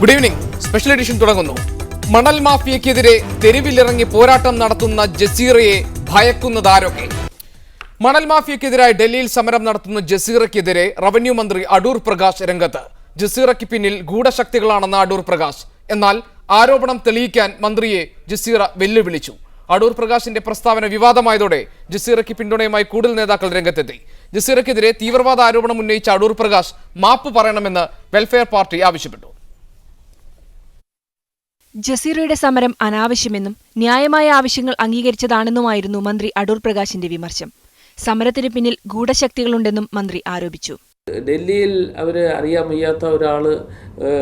Good evening special edition തുടങ്ങുന്നു. മണൽ മാഫിയക്കെതിരെ തെരുവിലിറങ്ങി പോരാട്ടം നടത്തുന്ന ജസീറയെ ഭയക്കുന്നതാരൊക്കെ? മണൽ മാഫിയക്കെതിരായി ഡൽഹിയിൽ സമരം നടത്തുന്ന ജസീറയ്ക്കെതിരെ റവന്യൂ മന്ത്രി അടൂർ പ്രകാശ് രംഗത്ത്. ജസീറയ്ക്ക് പിന്നിൽ ഗൂഢശക്തികളാണെന്ന അടൂർ പ്രകാശ്. എന്നാൽ ആരോപണം തെളിയിക്കാൻ മന്ത്രിയെ ജസീറ വെല്ലുവിളിച്ചു. അടൂർ പ്രകാശിന്റെ പ്രസ്താവന വിവാദമായതോടെ ജസീറയ്ക്ക് പിന്തുണയുമായി കൂടുതൽ നേതാക്കൾ രംഗത്തെത്തി. ജസീറയ്ക്കെതിരെ തീവ്രവാദ ആരോപണം ഉന്നയിച്ച അടൂർ പ്രകാശ് മാപ്പ് പറയണമെന്ന് വെൽഫെയർ പാർട്ടി ആവശ്യപ്പെട്ടു. ജസീറയുടെ സമരം അനാവശ്യമെന്നും ന്യായമായ ആവശ്യങ്ങൾ അംഗീകരിച്ചതാണെന്നുമായിരുന്നു മന്ത്രി അടൂർ പ്രകാശിന്റെ വിമർശം. സമരത്തിന് പിന്നിൽ ഗൂഢശക്തികളുണ്ടെന്നും മന്ത്രി ആരോപിച്ചു. ഡൽഹിയിൽ അവർ അറിയാൻ വയ്യാത്ത ഒരാൾ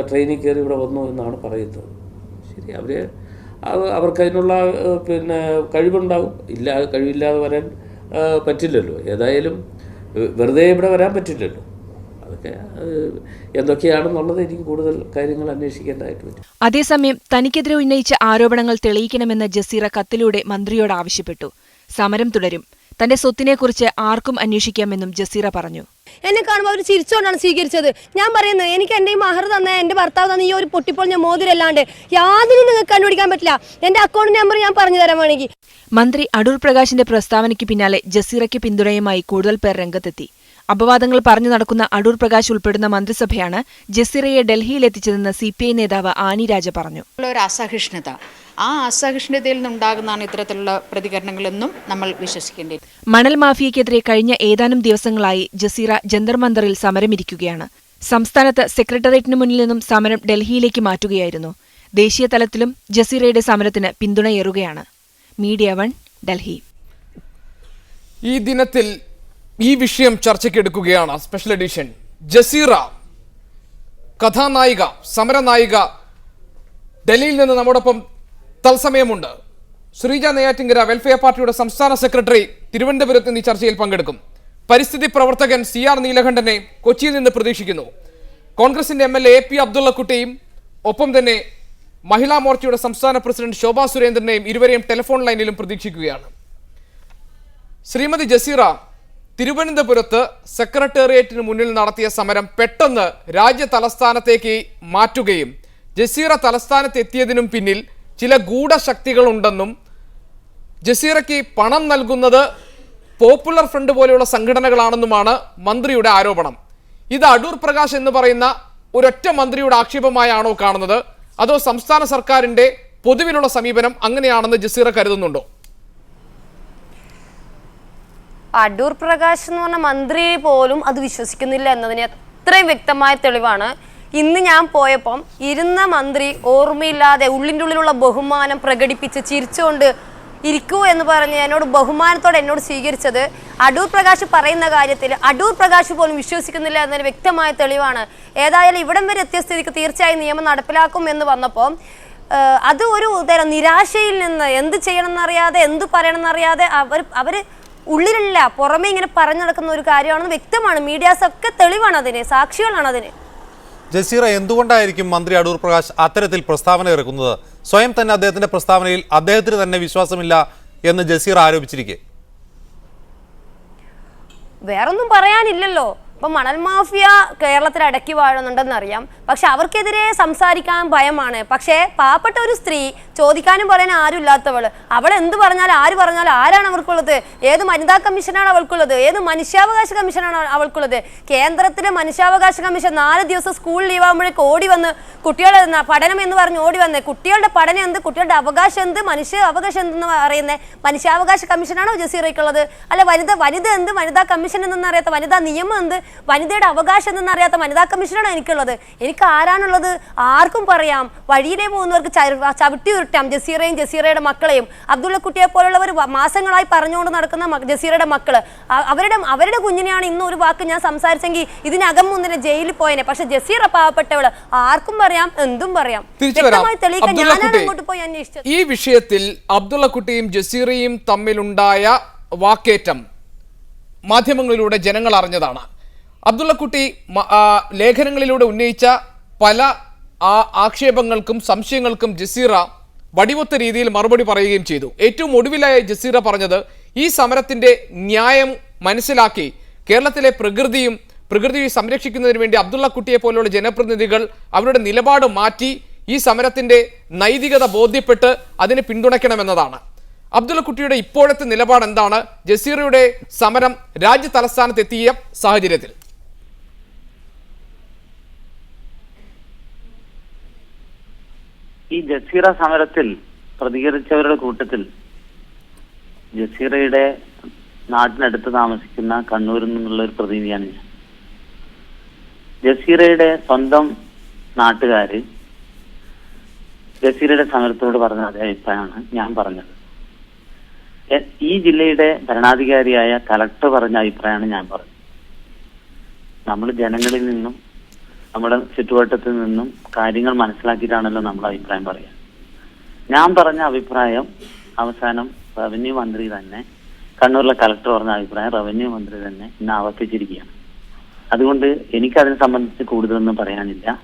ട്രെയിനിൽ കയറി ഇവിടെ വന്നു എന്നാണ് പറയുന്നത്. ശരി അവർ അവർക്ക് അതിനുള്ള പിന്നെ കഴിവുണ്ടാവും. ഇല്ല കഴിവില്ലാതെ വരാൻ പറ്റില്ലല്ലോ. ഏതായാലും വെറുതെ ഇവിടെ വരാൻ പറ്റില്ലല്ലോ. അതൊക്കെ എന്തൊക്കെയാണെന്നുള്ളത് എനിക്ക് കൂടുതൽ കാര്യങ്ങൾ അന്വേഷിക്കേണ്ടതായിട്ട് പറ്റും അതേസമയം തനിക്കെതിരെ ഉന്നയിച്ച ആരോപണങ്ങൾ തെളിയിക്കണമെന്ന് ജസീറ കത്തിലൂടെ മന്ത്രിയോട് ആവശ്യപ്പെട്ടു. സമരം തുടരും. തന്റെ സ്വത്തിനെക്കുറിച്ച് ആർക്കും അന്വേഷിക്കാമെന്നും ജസീറ പറഞ്ഞു. എന്നെ കാണുമ്പോൾ അവർ ചിരിച്ചുകൊണ്ടാണ് സ്വീകരിച്ചത്. ഞാൻ പറയുന്നത് എനിക്ക് എന്റെ ഈ മഹർ തന്ന എന്റെ ഭർത്താവ് തന്ന ഈ ഒരു പൊട്ടിപ്പൊളിഞ്ഞ മോതിരല്ലാണ്ട് യാതൊന്നും നിങ്ങൾക്ക് കണ്ടുപിടിക്കാൻ പറ്റില്ല. എന്റെ അക്കൗണ്ട് നമ്പർ ഞാൻ പറഞ്ഞു തരാൻ വേണമെങ്കിൽ. മന്ത്രി അടൂർ പ്രകാശിന്റെ പ്രസ്താവനയ്ക്ക് പിന്നാലെ ജസീറയ്ക്ക് പിന്തുണയുമായി കൂടുതൽ പേർ രംഗത്തെത്തി. അപവാദങ്ങൾ പറഞ്ഞു നടക്കുന്ന അടൂർ പ്രകാശ് ഉൾപ്പെടുന്ന മന്ത്രിസഭയാണ് ജസീറയെ ഡൽഹിയിലെത്തിച്ചതെന്ന് സി പി ഐ നേതാവ് ആനി രാജ പറഞ്ഞു. ഒരു അസഹിഷ്ണുത. ആ അസഹിഷ്ണുതയിൽ നിന്നുണ്ടാകുന്നതാണ് ഇത്തരത്തിലുള്ള പ്രതികരണങ്ങളെന്നും നമ്മൾ വിശ്വസിക്കേണ്ടി മണൽ മാഫിയക്കെതിരെ കഴിഞ്ഞ ഏതാനും ദിവസങ്ങളായി ജസീറ ജന്തർ മന്ദറിൽ സമരമിരിക്കുകയാണ്. സംസ്ഥാനത്ത് സെക്രട്ടേറിയറ്റിന് മുന്നിൽ നിന്നും സമരം ഡൽഹിയിലേക്ക് മാറ്റുകയായിരുന്നു. ദേശീയ തലത്തിലും ജസീറയുടെ സമരത്തിന് പിന്തുണയേറുകയാണ്. Media one Delhi. ഈ ദിനത്തിൽ ഈ വിഷയം ചർച്ചയ്ക്കെടുക്കുകയാണ് സ്പെഷ്യൽ എഡിഷൻ ജസീറ കഥാനായിക സമരനായിക ഡൽഹിയിൽ നിന്ന് നമ്മോടൊപ്പം തത്സമയമുണ്ട്. ശ്രീജ നെയ്യാറ്റിങ്കര വെൽഫെയർ പാർട്ടിയുടെ സംസ്ഥാന സെക്രട്ടറി തിരുവനന്തപുരത്ത് നിന്ന് ഈ ചർച്ചയിൽ പങ്കെടുക്കും. പരിസ്ഥിതി പ്രവർത്തകൻ സി ആർ നീലകണ്ഠനെ കൊച്ചിയിൽ നിന്ന് പ്രതീക്ഷിക്കുന്നു. കോൺഗ്രസിന്റെ എം എൽ എ പി അബ്ദുള്ളക്കുട്ടിയും ഒപ്പം തന്നെ മഹിളാ മോർച്ചയുടെ സംസ്ഥാന പ്രസിഡന്റ് ശോഭാ സുരേന്ദ്രനെയും ഇരുവരെയും ടെലിഫോൺ ലൈനിലും പ്രതീക്ഷിക്കുകയാണ്. ശ്രീമതി ജസീറ തിരുവനന്തപുരത്ത് സെക്രട്ടേറിയറ്റിന് മുന്നിൽ നടത്തിയ സമരം പെട്ടെന്ന് രാജ്യ തലസ്ഥാനത്തേക്ക് മാറ്റുകയും ജസീറ തലസ്ഥാനത്തെത്തിയതിനും പിന്നിൽ ചില ഗൂഢശക്തികളുണ്ടെന്നും ജസീറയ്ക്ക് പണം നൽകുന്നത് പോപ്പുലർ ഫ്രണ്ട് പോലെയുള്ള സംഘടനകളാണെന്നുമാണ് മന്ത്രിയുടെ ആരോപണം. ഇത് അടൂർ പ്രകാശ് എന്ന് പറയുന്ന ഒരൊറ്റ മന്ത്രിയുടെ ആക്ഷേപമായാണോ കാണുന്നത്? അതോ സംസ്ഥാന സർക്കാരിന്റെ പൊതുവിലുള്ള സമീപനം അങ്ങനെയാണെന്ന് ജസീറ കരുതുന്നുണ്ടോ? അടൂർ പ്രകാശ് എന്ന് പറഞ്ഞ മന്ത്രി പോലും അത് വിശ്വസിക്കുന്നില്ല എന്നതിന് അത്രയും വ്യക്തമായ തെളിവാണ്. ഇന്ന് ഞാൻ പോയപ്പം ഇരുന്ന മന്ത്രി ഓർമ്മയില്ലാതെ ഉള്ളിന്റെ ഉള്ളിലുള്ള ബഹുമാനം പ്രകടിപ്പിച്ച് ചിരിച്ചുകൊണ്ട് ഇരിക്കൂ എന്ന് പറഞ്ഞ് എന്നോട് ബഹുമാനത്തോടെ എന്നോട് സ്വീകരിച്ചത് അടൂർ പ്രകാശ് പറയുന്ന കാര്യത്തിൽ അടൂർ പ്രകാശ് പോലും വിശ്വസിക്കുന്നില്ല എന്നൊരു വ്യക്തമായ തെളിവാണ്. ഏതായാലും ഇവിടം വരെ എത്തിയ സ്ഥിതിക്ക് തീർച്ചയായും നിയമം നടപ്പിലാക്കും എന്ന് വന്നപ്പോൾ അത് ഒരു തരം നിരാശയിൽ നിന്ന് എന്ത് ചെയ്യണമെന്നറിയാതെ എന്ത് പറയണമെന്നറിയാതെ അവർ അവർ ഉള്ളിലല്ല. പുറമേ ഇങ്ങനെ പറഞ്ഞു നടക്കുന്ന ഒരു കാര്യമാണെന്ന് വ്യക്തമാണ്. മീഡിയാസ് ഒക്കെ തെളിവാണ് അതിന് സാക്ഷികളാണ് അതിന്. ജസീറ എന്തുകൊണ്ടായിരിക്കും മന്ത്രി അടൂർ പ്രകാശ് അത്തരത്തിൽ പ്രസ്താവന ഇറക്കുന്നത്? സ്വയം തന്നെ അദ്ദേഹത്തിന്റെ പ്രസ്താവനയിൽ അദ്ദേഹത്തിന് തന്നെ വിശ്വാസമില്ല എന്ന് ജസീറ ആരോപിച്ചിരിക്കെ. വേറൊന്നും പറയാനില്ലല്ലോ. ഇപ്പൊ മണൽ മാഫിയ കേരളത്തിൽ അടക്കി വാഴുന്നുണ്ടെന്ന് അറിയാം പക്ഷെ അവർക്കെതിരെ സംസാരിക്കാൻ ഭയമാണ്. പക്ഷേ പാവപ്പെട്ട ഒരു സ്ത്രീ ചോദിക്കാനും പറയാൻ ആരും ഇല്ലാത്തവൾ അവൾ എന്ത് പറഞ്ഞാൽ ആര് പറഞ്ഞാൽ ആരാണ് അവർക്കുള്ളത്? ഏത് വനിതാ കമ്മീഷനാണ് അവൾക്കുള്ളത്? ഏത് മനുഷ്യാവകാശ കമ്മീഷനാണ് അവൾക്കുള്ളത്? കേന്ദ്രത്തിലെ മനുഷ്യാവകാശ കമ്മീഷൻ നാല് ദിവസം സ്കൂൾ ലീവ് ആകുമ്പോഴേക്ക് ഓടി വന്ന് കുട്ടികളെ പഠനം എന്ന് പറഞ്ഞ് ഓടി വന്നേ കുട്ടികളുടെ പഠനം എന്ത്? കുട്ടികളുടെ അവകാശം എന്ത്? മനുഷ്യ അവകാശം എന്തെന്ന് പറയുന്നത് മനുഷ്യാവകാശ കമ്മീഷനാണോ ജസീറയ്ക്കുള്ളത്? അല്ല വനിത വനിത എന്ത്? വനിതാ കമ്മീഷൻ എന്തെന്ന് അറിയാത്ത വനിതാ നിയമം എന്ത്? വനിതയുടെ അവകാശം എന്തെന്ന് അറിയാത്ത വനിതാ കമ്മീഷനാണോ എനിക്കുള്ളത്? എനിക്ക് ആരാണുള്ളത്? ആർക്കും പറയാം. വഴിയിലേ പോകുന്നവർക്ക് ചവ- ചവിട്ടി ഉരുട്ടാം ജസീറയും ജസീറയുടെ മക്കളെയും അബ്ദുള്ള കുട്ടിയെ പോലുള്ളവർ മാസങ്ങളായി പറഞ്ഞുകൊണ്ട് നടക്കുന്ന ജസീറയുടെ മക്കൾ അവരുടെ അവരുടെ കുഞ്ഞിനെയാണ് ഇന്ന് ഒരു വാക്ക് ഞാൻ സംസാരിച്ചെങ്കിൽ ഇതിനകം മുന്നിലെ ജയിലിൽ പോയനെ. പക്ഷെ ജസീറ പാവപ്പെട്ടവൾ. ആർക്കും പറയാം എന്തും പറയാം. തെളിയിക്കാൻ ഞാനാണ് അങ്ങോട്ട് പോയി അന്വേഷിച്ചത്. ഈ വിഷയത്തിൽ അബ്ദുള്ളക്കുട്ടിയും ജസീറയും തമ്മിലുണ്ടായ വാക്കേറ്റം മാധ്യമങ്ങളിലൂടെ ജനങ്ങൾ അറിഞ്ഞതാണ്. അബ്ദുള്ളക്കുട്ടി ലേഖനങ്ങളിലൂടെ ഉന്നയിച്ച പല ആക്ഷേപങ്ങൾക്കും സംശയങ്ങൾക്കും ജസീറ വടിവൊത്ത രീതിയിൽ മറുപടി പറയുകയും ചെയ്തു. ഏറ്റവും ഒടുവിലായ ജസീറ പറഞ്ഞത് ഈ സമരത്തിന്റെ ന്യായം മനസ്സിലാക്കി കേരളത്തിലെ പ്രകൃതിയും പ്രകൃതിയെ സംരക്ഷിക്കുന്നതിന് വേണ്ടി അബ്ദുള്ള കുട്ടിയെ പോലുള്ള ജനപ്രതിനിധികൾ അവരുടെ നിലപാട് മാറ്റി ഈ സമരത്തിന്റെ നൈതികത ബോധ്യപ്പെട്ട് അതിനെ പിന്തുണയ്ക്കണമെന്നതാണ്. അബ്ദുള്ള കുട്ടിയുടെ ഇപ്പോഴത്തെ നിലപാട് എന്താണ് ജസീറയുടെ സമരം രാജ്യ തലസ്ഥാനത്തെത്തിയ സാഹചര്യത്തിൽ. ഈ ജസീറ സമരത്തിൽ പ്രതികരിച്ചവരുടെ കൂട്ടത്തിൽ ജസീറയുടെ നാട്ടിനടുത്ത് താമസിക്കുന്ന കണ്ണൂരിൽ നിന്നുള്ള ഒരു പ്രതിനിധിയാണ് ഞാൻ. ജസീറയുടെ സ്വന്തം നാട്ടുകാര് ജസീറയുടെ സമരത്തോട് പറഞ്ഞ അതേ അഭിപ്രായമാണ് ഞാൻ പറഞ്ഞത്. ഈ ജില്ലയുടെ ഭരണാധികാരിയായ കലക്ടർ പറഞ്ഞ അഭിപ്രായമാണ് ഞാൻ പറഞ്ഞത്. നമ്മൾ ജനങ്ങളിൽ നിന്നും നമ്മുടെ ചുറ്റുവട്ടത്തിൽ നിന്നും കാര്യങ്ങൾ മനസ്സിലാക്കിയിട്ടാണല്ലോ നമ്മൾ അഭിപ്രായം പറയുക. ഞാൻ പറഞ്ഞ അഭിപ്രായം അവസാനം റവന്യൂ മന്ത്രി തന്നെ കണ്ണൂരിലെ കലക്ടർ പറഞ്ഞ അഭിപ്രായം റവന്യൂ മന്ത്രി തന്നെ ഇന്ന് ആവർത്തിച്ചിരിക്കുകയാണ്. അതുകൊണ്ട് എനിക്കതിനെ സംബന്ധിച്ച് കൂടുതലൊന്നും പറയാനില്ല.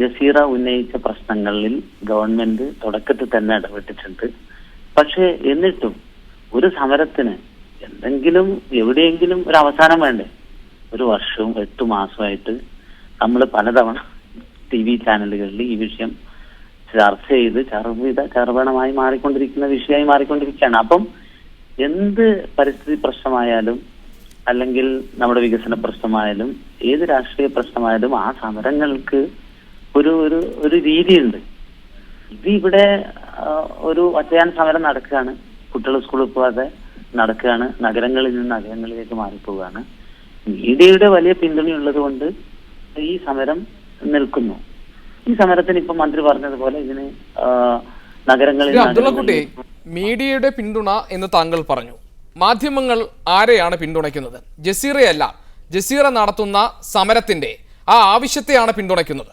ജസീറ ഉന്നയിച്ച പ്രശ്നങ്ങളിൽ ഗവൺമെന്റ് തുടക്കത്തിൽ തന്നെ ഇടപെട്ടിട്ടുണ്ട്. പക്ഷേ എന്നിട്ടും ഒരു സമരത്തിന് എന്തെങ്കിലും എവിടെയെങ്കിലും ഒരു അവസാനം വേണ്ടേ? ഒരു വർഷവും എട്ട് മാസമായിട്ട് നമ്മൾ പലതവണ ടി വി ചാനലുകളിൽ ഈ വിഷയം ചർച്ച ചെയ്ത് ചർവിത ചർവണമായി മാറിക്കൊണ്ടിരിക്കുന്ന വിഷയമായി മാറിക്കൊണ്ടിരിക്കുകയാണ്. അപ്പം എന്ത് പരിസ്ഥിതി പ്രശ്നമായാലും അല്ലെങ്കിൽ നമ്മുടെ വികസന പ്രശ്നമായാലും ഏത് രാഷ്ട്രീയ പ്രശ്നമായാലും ആ സമരങ്ങൾക്ക് ഒരു ഒരു ഒരു രീതിയുണ്ട്. ഇത് ഇവിടെ ഒരു ഒറ്റയാൻ സമരം നടക്കുകയാണ്. കുട്ടികൾ സ്കൂളിൽ പോകാതെ നടക്കുകയാണ്. നഗരങ്ങളിൽ നിന്ന് നഗരങ്ങളിലേക്ക് മാറിപ്പോവുകയാണ് മീഡിയയുടെ വലിയ പിന്തുണയുള്ളത് കൊണ്ട് ഈ സമരം നിൽക്കുന്നു. ഈ സമരത്തിന് ഇപ്പൊ മന്ത്രി പറഞ്ഞതുപോലെ ഇതിന് നഗരങ്ങളിൽ അബ്ദുള്ളക്കുട്ടി മീഡിയയുടെ പിന്തുണ എന്ന് താങ്കൾ പറഞ്ഞു. മാധ്യമങ്ങൾ ആരെയാണ് പിന്തുണയ്ക്കുന്നത്? ജസീറയല്ല. ജസീറ നടത്തുന്ന സമരത്തിന്റെ ആ ആവശ്യത്തെയാണ് പിന്തുണയ്ക്കുന്നത്.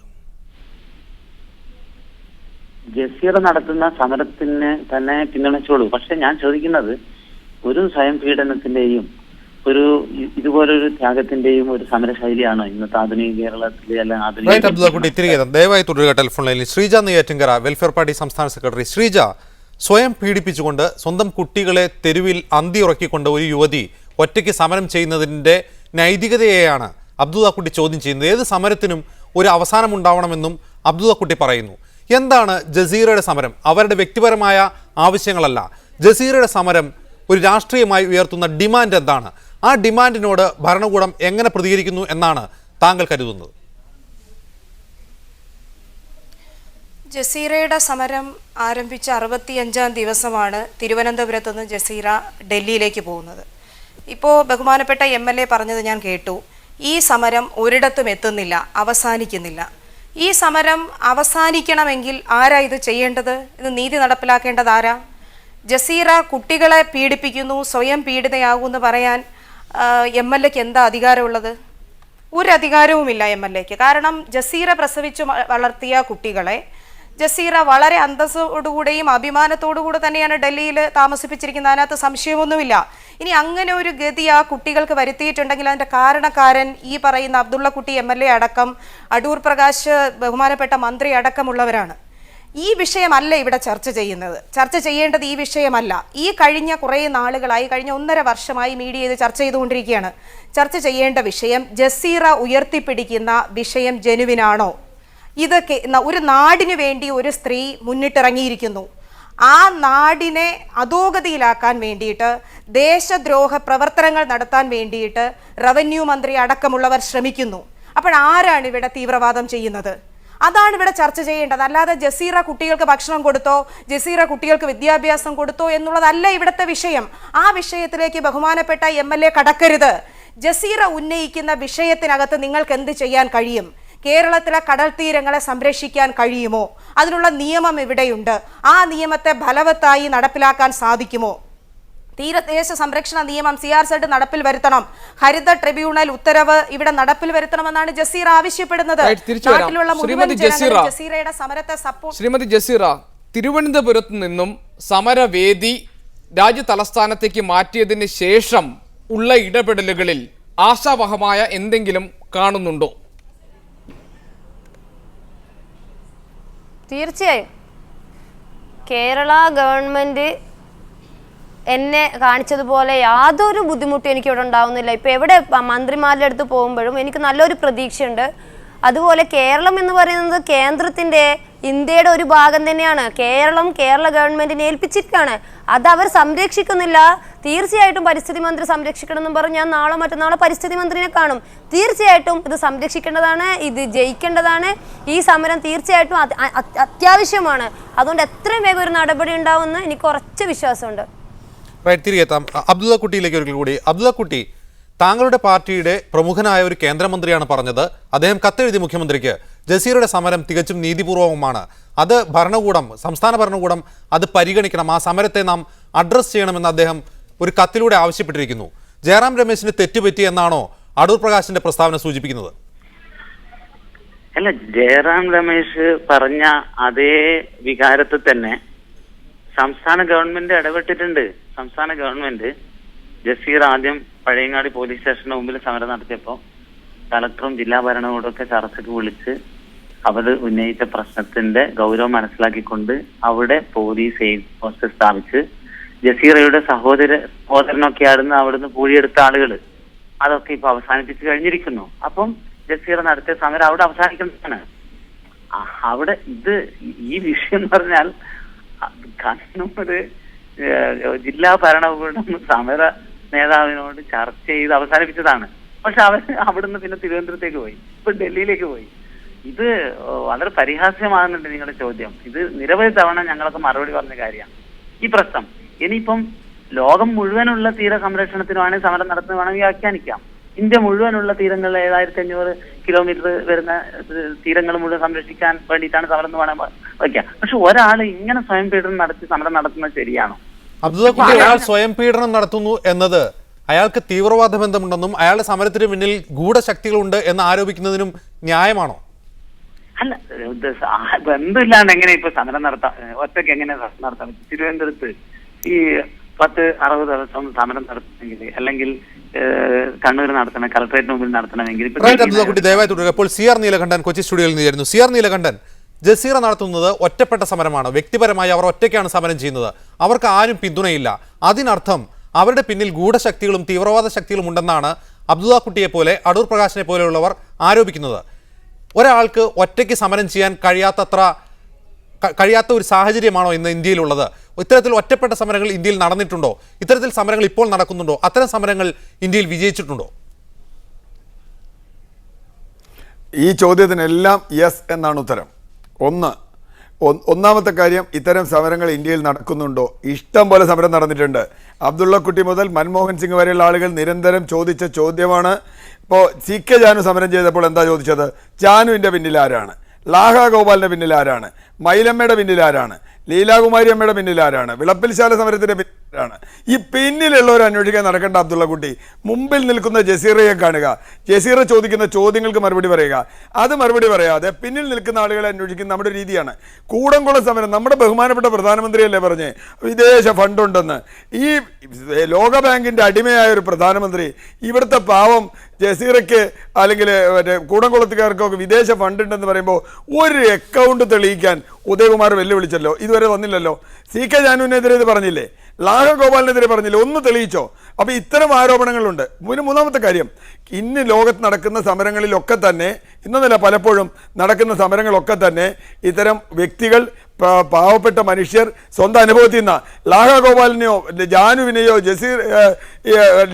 ജസീറ നടത്തുന്ന സമരത്തിന് തന്നെ പിന്തുണച്ചോളൂ. പക്ഷെ ഞാൻ ചോദിക്കുന്നത് ഒരു സ്വയം പീഡനത്തിന്റെയും ഒരു ഇതുപോലൊരു ത്യാഗത്തിന്റെയും ഒരു സമരശൈലിയാണ് ഇന്നത്തെ ആധുനിക കേരളത്തിലെ എത്താം. ദയവായി തുടരുക ടെലിഫോൺ ലൈനിൽ. ശ്രീജ നെയ്യാറ്റിങ്കര വെൽഫെയർ പാർട്ടി സംസ്ഥാന സെക്രട്ടറി. ശ്രീജ സ്വയം പീഡിപ്പിച്ചുകൊണ്ട് സ്വന്തം കുട്ടികളെ തെരുവിൽ അന്തി ഉറക്കിക്കൊണ്ട് ഒരു യുവതി ഒറ്റയ്ക്ക് സമരം ചെയ്യുന്നതിന്റെ നൈതികതയെയാണ് അബ്ദുള്ളക്കുട്ടി ചോദ്യം ചെയ്യുന്നത്. ഏത് സമരത്തിനും ഒരു അവസാനം ഉണ്ടാവണമെന്നും അബ്ദുള്ളക്കുട്ടി പറയുന്നു. എന്താണ് ജസീറയുടെ സമരം? അവരുടെ വ്യക്തിപരമായ ആവശ്യങ്ങളല്ല. ജസീറയുടെ സമരം ഒരു രാഷ്ട്രീയമായി ഉയർത്തുന്ന ഡിമാൻഡ് എന്താണ്? ആ ഡിമാൻഡിനോട് ഭരണകൂടം എങ്ങനെ പ്രതികരിക്കുന്നു എന്നാണ് താങ്കൾ കരുതുന്നത്? ജസീറയുടെ സമരം ആരംഭിച്ച അറുപത്തിയഞ്ചാം ദിവസമാണ് തിരുവനന്തപുരത്ത് നിന്ന് ജസീറ ഡൽഹിയിലേക്ക് പോകുന്നത്. ഇപ്പോൾ ബഹുമാനപ്പെട്ട എം എൽ എ പറഞ്ഞത് ഞാൻ കേട്ടു. ഈ സമരം ഒരിടത്തും എത്തുന്നില്ല അവസാനിക്കുന്നില്ല. ഈ സമരം അവസാനിക്കണമെങ്കിൽ ആരാ ഇത് ചെയ്യേണ്ടത്? ഇത് നീതി നടപ്പിലാക്കേണ്ടത് ആരാ? ജസീറ കുട്ടികളെ പീഡിപ്പിക്കുന്നു സ്വയം പീഡിതയാകുമെന്ന് പറയാൻ എം എൽ എക്ക് എന്താ അധികാരമുള്ളത്? ഒരു അധികാരവുമില്ല എം എൽ എക്ക് കാരണം ജസീറ പ്രസവിച്ചു വളർത്തിയ കുട്ടികളെ ജസീറ വളരെ അന്തസ്സോടുകൂടെയും അഭിമാനത്തോടുകൂടെ തന്നെയാണ് ഡൽഹിയിൽ താമസിപ്പിച്ചിരിക്കുന്നത്. അതിനകത്ത് സംശയമൊന്നുമില്ല. ഇനി അങ്ങനെ ഒരു ഗതി ആ കുട്ടികൾക്ക് വരുത്തിയിട്ടുണ്ടെങ്കിൽ അതിന്റെ കാരണക്കാരൻ ഈ പറയുന്ന അബ്ദുള്ള കുട്ടി എം അടക്കം അടൂർ പ്രകാശ് ബഹുമാനപ്പെട്ട മന്ത്രി അടക്കമുള്ളവരാണ്. ഈ വിഷയമല്ല ഇവിടെ ചർച്ച ചെയ്യുന്നത്. ചർച്ച ചെയ്യേണ്ടത് ഈ വിഷയമല്ല. ഈ കഴിഞ്ഞ കുറേ നാളുകളായി കഴിഞ്ഞ ഒന്നര വർഷമായി മീഡിയ ഇത് ചർച്ച ചെയ്തുകൊണ്ടിരിക്കുകയാണ്. ചർച്ച ചെയ്യേണ്ട വിഷയം ജസീറ ഉയർത്തിപ്പിടിക്കുന്ന വിഷയം ജനുവിനാണോ? ഇത് ഒരു നാടിന് വേണ്ടി ഒരു സ്ത്രീ മുന്നിട്ടിറങ്ങിയിരിക്കുന്നു. ആ നാടിനെ അധോഗതിയിലാക്കാൻ വേണ്ടിയിട്ട് ദേശദ്രോഹ പ്രവർത്തനങ്ങൾ നടത്താൻ വേണ്ടിയിട്ട് റവന്യൂ മന്ത്രി അടക്കമുള്ളവർ ശ്രമിക്കുന്നു. അപ്പോൾ ആരാണ് ഇവിടെ തീവ്രവാദം ചെയ്യുന്നത്? അതാണ് ഇവിടെ ചർച്ച ചെയ്യേണ്ടത്. അല്ലാതെ ജസീറ കുട്ടികൾക്ക് ഭക്ഷണം കൊടുത്തോ ജസീറ കുട്ടികൾക്ക് വിദ്യാഭ്യാസം കൊടുത്തോ എന്നുള്ളതല്ല ഇവിടുത്തെ വിഷയം. ആ വിഷയത്തിലേക്ക് ബഹുമാനപ്പെട്ട എം എൽ എ കടക്കരുത്. ജസീറ ഉന്നയിക്കുന്ന വിഷയത്തിനകത്ത് നിങ്ങൾക്ക് എന്ത് ചെയ്യാൻ കഴിയും? കേരളത്തിലെ കടൽ തീരങ്ങളെ സംരക്ഷിക്കാൻ കഴിയുമോ? അതിനുള്ള നിയമം ഇവിടെയുണ്ട്. ആ നിയമത്തെ ഫലവത്തായി നടപ്പിലാക്കാൻ സാധിക്കുമോ? തീരദേശ സംരക്ഷണ നിയമം സി ആർ സെഡ് നടപ്പിൽ വരുത്തണം. ഹരിത ട്രിബ്യൂണൽ ഉത്തരവ് ഇവിടെ നടപ്പിൽ വരുത്തണമെന്നാണ് ജസീർ ആവശ്യപ്പെടുന്നത്. ജസീറയുടെ സമരത്തെ സപ്പോർട്ട് ശ്രീമതി ജസീറ തിരുവനന്തപുരത്ത് നിന്നും സമരവേദി രാജ്യ തലസ്ഥാനത്തേക്ക് മാറ്റിയതിന് ശേഷം ഉള്ള ഇടപെടലുകളിൽ ആശാവഹമായ എന്തെങ്കിലും കാണുന്നുണ്ടോ? തീർച്ചയായും. കേരള ഗവൺമെന്റ് എന്നെ കാണിച്ചതുപോലെ യാതൊരു ബുദ്ധിമുട്ടും എനിക്ക് ഇവിടെ ഉണ്ടാവുന്നില്ല. ഇപ്പൊ എവിടെ മന്ത്രിമാരുടെ അടുത്ത് പോകുമ്പോഴും എനിക്ക് നല്ലൊരു പ്രതീക്ഷയുണ്ട്. അതുപോലെ കേരളം എന്ന് പറയുന്നത് കേന്ദ്രത്തിന്റെ ഇന്ത്യയുടെ ഒരു ഭാഗം തന്നെയാണ്. കേരളം കേരള ഗവൺമെന്റിനെ ഏൽപ്പിച്ചിരിക്കുകയാണ്. അത് അവർ സംരക്ഷിക്കുന്നില്ല. തീർച്ചയായിട്ടും പരിസ്ഥിതി മന്ത്രി സംരക്ഷിക്കണം എന്നും പറഞ്ഞു ഞാൻ നാളെ മറ്റന്നാളെ പരിസ്ഥിതി മന്ത്രിനെ കാണും. തീർച്ചയായിട്ടും ഇത് സംരക്ഷിക്കേണ്ടതാണ് ഇത് ജയിക്കേണ്ടതാണ്. ഈ സമരം തീർച്ചയായിട്ടും അത്യാവശ്യമാണ്. അതുകൊണ്ട് എത്രയും വേഗം ഒരു നടപടി ഉണ്ടാവുമെന്ന് എനിക്ക് കുറച്ച് വിശ്വാസമുണ്ട്. റൈറ്റ് തിരികെ എത്താം. അബ്ദുള്ള കുട്ടിയിലേക്ക് ഒരിക്കൽ കൂടി. അബ്ദുള്ള കുട്ടി താങ്കളുടെ പാർട്ടിയുടെ പ്രമുഖനായ ഒരു കേന്ദ്രമന്ത്രിയാണ് പറഞ്ഞത്. അദ്ദേഹം കത്തെഴുതി മുഖ്യമന്ത്രിക്ക്. ജസീറയുടെ സമരം തികച്ചും നീതിപൂർവകമാണ് അത് ഭരണകൂടം സംസ്ഥാന ഭരണകൂടം അത് പരിഗണിക്കണം. ആ സമരത്തെ നാം അഡ്രസ്സ് ചെയ്യണമെന്ന് അദ്ദേഹം ഒരു കത്തിലൂടെ ആവശ്യപ്പെട്ടിരിക്കുന്നു. ജയറാം രമേശിന് തെറ്റുപറ്റി എന്നാണോ അടൂർ പ്രകാശിന്റെ പ്രസ്താവന സൂചിപ്പിക്കുന്നത്? അല്ല ജയറാം രമേശ് പറഞ്ഞ അതേ വികാരത്തിൽ തന്നെ സംസ്ഥാന ഗവൺമെന്റ് ഇടപെട്ടിട്ടുണ്ട്. സംസ്ഥാന ഗവൺമെന്റ് ജസീർ ആദ്യം പഴയങ്ങാടി പോലീസ് സ്റ്റേഷന്റെ മുമ്പിൽ സമരം നടത്തിയപ്പോൾ കളക്ടറും ജില്ലാ ഭരണകൂടമൊക്കെ ചർച്ചയ്ക്ക് വിളിച്ച് അവർ ഉന്നയിച്ച പ്രശ്നത്തിന്റെ ഗൗരവം മനസ്സിലാക്കിക്കൊണ്ട് അവിടെ പോലീസ് എയ്ഡ് പോസ്റ്റ് സ്ഥാപിച്ച് ജസീറയുടെ സഹോദര സഹോദരനൊക്കെ ആയിരുന്ന അവിടുന്ന് പൂഴിയെടുത്ത ആളുകൾ അതൊക്കെ ഇപ്പൊ അവസാനിപ്പിച്ച് കഴിഞ്ഞിരിക്കുന്നു. അപ്പം ജസീറ നടത്തിയ സമരം അവിടെ അവസാനിക്കുന്നതാണ്. അവിടെ ഇത് ഈ വിഷയം എന്ന് പറഞ്ഞാൽ കണ്ണൂർ ജില്ലാ ഭരണകൂടം സമര നേതാവിനോട് ചർച്ച ചെയ്ത് അവസാനിപ്പിച്ചതാണ്. പക്ഷെ അവർ അവിടുന്ന് പിന്നെ തിരുവനന്തപുരത്തേക്ക് പോയി. ഇപ്പൊ ഡൽഹിയിലേക്ക് പോയി. ഇത് വളരെ പരിഹാസ്യമാകുന്നുണ്ട് നിങ്ങളുടെ ചോദ്യം. ഇത് നിരവധി തവണ ഞങ്ങളൊക്കെ മറുപടി പറഞ്ഞ കാര്യമാണ്. ഈ പ്രശ്നം. ഇനിയിപ്പം ലോകം മുഴുവനുള്ള തീര സംരക്ഷണത്തിന് വേണമെങ്കിൽ സമരം നടത്തുന്നത് വേണമെങ്കിൽ വ്യാഖ്യാനിക്കാം. ഇന്ത്യ മുഴുവനുള്ള തീരങ്ങൾ ഏഴായിരത്തി അഞ്ഞൂറ് കിലോമീറ്റർ വരുന്ന തീരങ്ങൾ മുഴുവൻ സംരക്ഷിക്കാൻ വേണ്ടിയിട്ടാണ് സമരം എന്ന് വേണം വയ്ക്കുക. പക്ഷെ ഒരാൾ ഇങ്ങനെ സ്വയം പീഡനം നടത്തി സമരം നടത്തുന്നത് ശരിയാണോ? അബ്ദുള്ള കുട്ടി അയാൾ സ്വയം പീഡനം നടത്തുന്നു എന്നത് അയാൾക്ക് തീവ്രവാദ ബന്ധമുണ്ടെന്നും അയാളുടെ സമരത്തിന് പിന്നിൽ ഗൂഢശക്തികളുണ്ട് എന്ന് ആരോപിക്കുന്നതിനും ന്യായമാണോ? അല്ല ബന്ധമില്ലാണ്ട് എങ്ങനെ ഇപ്പൊ സമരം നടത്താം? ഒറ്റയ്ക്ക് എങ്ങനെ സമരം നടത്താം തിരുവനന്തപുരത്ത് ഈ പത്ത് അറുപത് ദിവസം സമരം നടത്തണമെങ്കിൽ അല്ലെങ്കിൽ കണ്ണൂർ നടത്തണം കളക്ടറേറ്റിന് മുമ്പിൽ നടത്തണമെങ്കിൽ ദയവായി തുടരുക. ഇപ്പോൾ സി ആർ നീലകണ്ഠൻ കൊച്ചി സ്റ്റുഡിയോയിൽ നിന്ന് ചേരുന്നു സി ആർ നീലകണ്ഠൻ ജസീറ നടത്തുന്നത് ഒറ്റപ്പെട്ട സമരമാണ്. വ്യക്തിപരമായി അവർ ഒറ്റയ്ക്കാണ് സമരം ചെയ്യുന്നത്. അവർക്ക് ആരും പിന്തുണയില്ല. അതിനർത്ഥം അവരുടെ പിന്നിൽ ഗൂഢശക്തികളും തീവ്രവാദ ശക്തികളും ഉണ്ടെന്നാണ് അബ്ദുള്ള കുട്ടിയെ പോലെ അടൂർ പ്രകാശിനെ പോലെയുള്ളവർ ആരോപിക്കുന്നത്. ഒരാൾക്ക് ഒറ്റയ്ക്ക് സമരം ചെയ്യാൻ കഴിയാത്തത്ര കഴിയാത്ത ഒരു സാഹചര്യമാണോ ഇന്ന് ഇന്ത്യയിലുള്ളത്? ഇത്തരത്തിൽ ഒറ്റപ്പെട്ട സമരങ്ങൾ ഇന്ത്യയിൽ നടന്നിട്ടുണ്ടോ? ഇത്തരത്തിൽ സമരങ്ങൾ ഇപ്പോൾ നടക്കുന്നുണ്ടോ? അത്തരം സമരങ്ങൾ ഇന്ത്യയിൽ വിജയിച്ചിട്ടുണ്ടോ? ഈ ചോദ്യത്തിനെല്ലാം യെസ് എന്നാണ് ഉത്തരം. ഒന്ന് ഒന്നാമത്തെ കാര്യം ഇത്തരം സമരങ്ങൾ ഇന്ത്യയിൽ നടക്കുന്നുണ്ടോ? ഇഷ്ടം പോലെ സമരം നടന്നിട്ടുണ്ട്. അബ്ദുള്ള കുട്ടി മുതൽ മൻമോഹൻ സിംഗ് വരെയുള്ള ആളുകൾ നിരന്തരം ചോദിച്ച ചോദ്യമാണ്. ഇപ്പോൾ സി കെ ജാനു സമരം ചെയ്തപ്പോൾ എന്താ ചോദിച്ചത്? ജാനുവിന്റെ പിന്നിൽ ആരാണ്? ലാഹ ഗോപാലിന്റെ പിന്നിൽ ആരാണ്? മൈലമ്മയുടെ പിന്നിൽ ആരാണ്? ലീലാകുമാരി അമ്മയുടെ പിന്നിൽ ആരാണ്? വിളപ്പിൽശാല സമരത്തിന്റെ പിന്നിലാണ് ഈ പിന്നിലുള്ളവർ അന്വേഷിക്കാൻ നടക്കേണ്ട അബ്ദുള്ള കുട്ടി മുമ്പിൽ നിൽക്കുന്ന ജസീറയെ കാണുക. ജസീറ ചോദിക്കുന്ന ചോദ്യങ്ങൾക്ക് മറുപടി പറയുക. അത് മറുപടി പറയാതെ പിന്നിൽ നിൽക്കുന്ന ആളുകളെ അന്വേഷിക്കുന്ന നമ്മുടെ രീതിയാണ്. കൂടംകുളം സമരം നമ്മുടെ ബഹുമാനപ്പെട്ട പ്രധാനമന്ത്രിയല്ലേ പറഞ്ഞ്? വിദേശ ഫണ്ടുണ്ടെന്ന് ഈ ലോകബാങ്കിന്റെ അടിമയായ ഒരു പ്രധാനമന്ത്രി ഇവിടുത്തെ പാവം ജസീറയ്ക്ക് അല്ലെങ്കിൽ മറ്റേ കൂടംകുളത്തുകാർക്കൊക്കെ വിദേശ ഫണ്ട് ഉണ്ടെന്ന് പറയുമ്പോൾ ഒരു അക്കൗണ്ട് തെളിയിക്കാൻ ഉദയകുമാർ വെല്ലുവിളിച്ചല്ലോ. ഇതുവരെ വന്നില്ലല്ലോ. സി കെ ജാനുവിനെതിരെ ഇത് പറഞ്ഞില്ലേ? ലാഹ ഗോപാലിനെതിരെ പറഞ്ഞില്ലേ? ഒന്ന് തെളിയിച്ചോ? അപ്പൊ ഇത്തരം ആരോപണങ്ങളുണ്ട്. പിന്നെ മൂന്നാമത്തെ കാര്യം. ഇന്ന് ലോകത്ത് നടക്കുന്ന സമരങ്ങളിലൊക്കെ തന്നെ ഇന്നല്ല പലപ്പോഴും നടക്കുന്ന സമരങ്ങളൊക്കെ തന്നെ ഇത്തരം വ്യക്തികൾ പാവപ്പെട്ട മനുഷ്യർ സ്വന്തം അനുഭവത്തിൽ നിന്ന്. ലാഹ ഗോപാലിനെയോ ജാനുവിനെയോ ജസീർ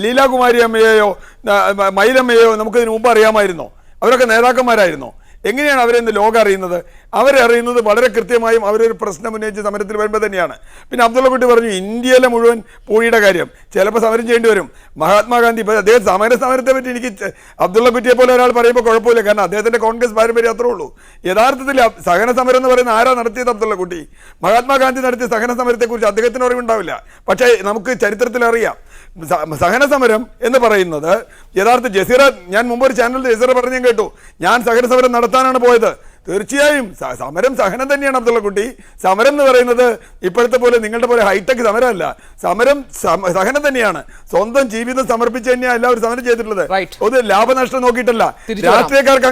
ലീലാകുമാരി അമ്മയെയോ മയിലമ്മയെയോ നമുക്കിതിന് മുമ്പ് അറിയാമായിരുന്നോ? അവരൊക്കെ നേതാക്കന്മാരായിരുന്നോ? എങ്ങനെയാണ് അവരെന്ന് ലോകം അറിയുന്നത്? അവരെ അറിയുന്നത് വളരെ കൃത്യമായും അവരൊരു പ്രശ്നം ഉന്നയിച്ച് സമരത്തിൽ വരുമ്പോൾ തന്നെയാണ്. പിന്നെ അബ്ദുള്ള കുട്ടി പറഞ്ഞു ഇന്ത്യയിലെ മുഴുവൻ പൂഴിയുടെ കാര്യം. ചിലപ്പോൾ സമരം ചെയ്യേണ്ടി വരും. മഹാത്മാഗാന്ധി ഇപ്പോൾ അദ്ദേഹം സമര സമരത്തെ പറ്റി എനിക്ക് ചെ- അബ്ദുള്ള കുട്ടിയെ പോലെ ഒരാൾ പറയുമ്പോൾ കുഴപ്പമില്ല. കാരണം അദ്ദേഹത്തിന്റെ കോൺഗ്രസ് പാരമ്പര്യം അത്രേ ഉള്ളൂ. യഥാർത്ഥത്തിൽ സഹന സമരം എന്ന് പറയുന്ന ആരാ നടത്തിയത് അബ്ദുള്ള കുട്ടി? മഹാത്മാഗാന്ധി നടത്തിയ സഹന സമരത്തെക്കുറിച്ച് അദ്ദേഹത്തിന് അറിവുണ്ടാവില്ല. പക്ഷേ നമുക്ക് ചരിത്രത്തിൽ അറിയാം. സഹന സമരം എന്ന് പറയുന്നത് യഥാർത്ഥ ജസീറ ഞാൻ മുമ്പ് ഒരു ചാനലിൽ ജസീറ പറഞ്ഞു കേട്ടു. ഞാൻ സഹന സമരം നടത്താനാണ് പോയത്. തീർച്ചയായും. സമരം സഹനം തന്നെയാണ് അബ്ദുള്ള കുട്ടി. സമരം എന്ന് പറയുന്നത് ഇപ്പോഴത്തെ പോലെ നിങ്ങളുടെ പോലെ ഹൈടെക് സമരമല്ല. സമരം സമ- സഹനം തന്നെയാണ്. സ്വന്തം ജീവിതം സമർപ്പിച്ച് തന്നെയാണ് എല്ലാവരും സമരം ചെയ്തിട്ടുള്ളത്. ഒരു ലാഭനഷ്ടം നോക്കിയിട്ടല്ല. രാഷ്ട്രീയക്കാർക്ക്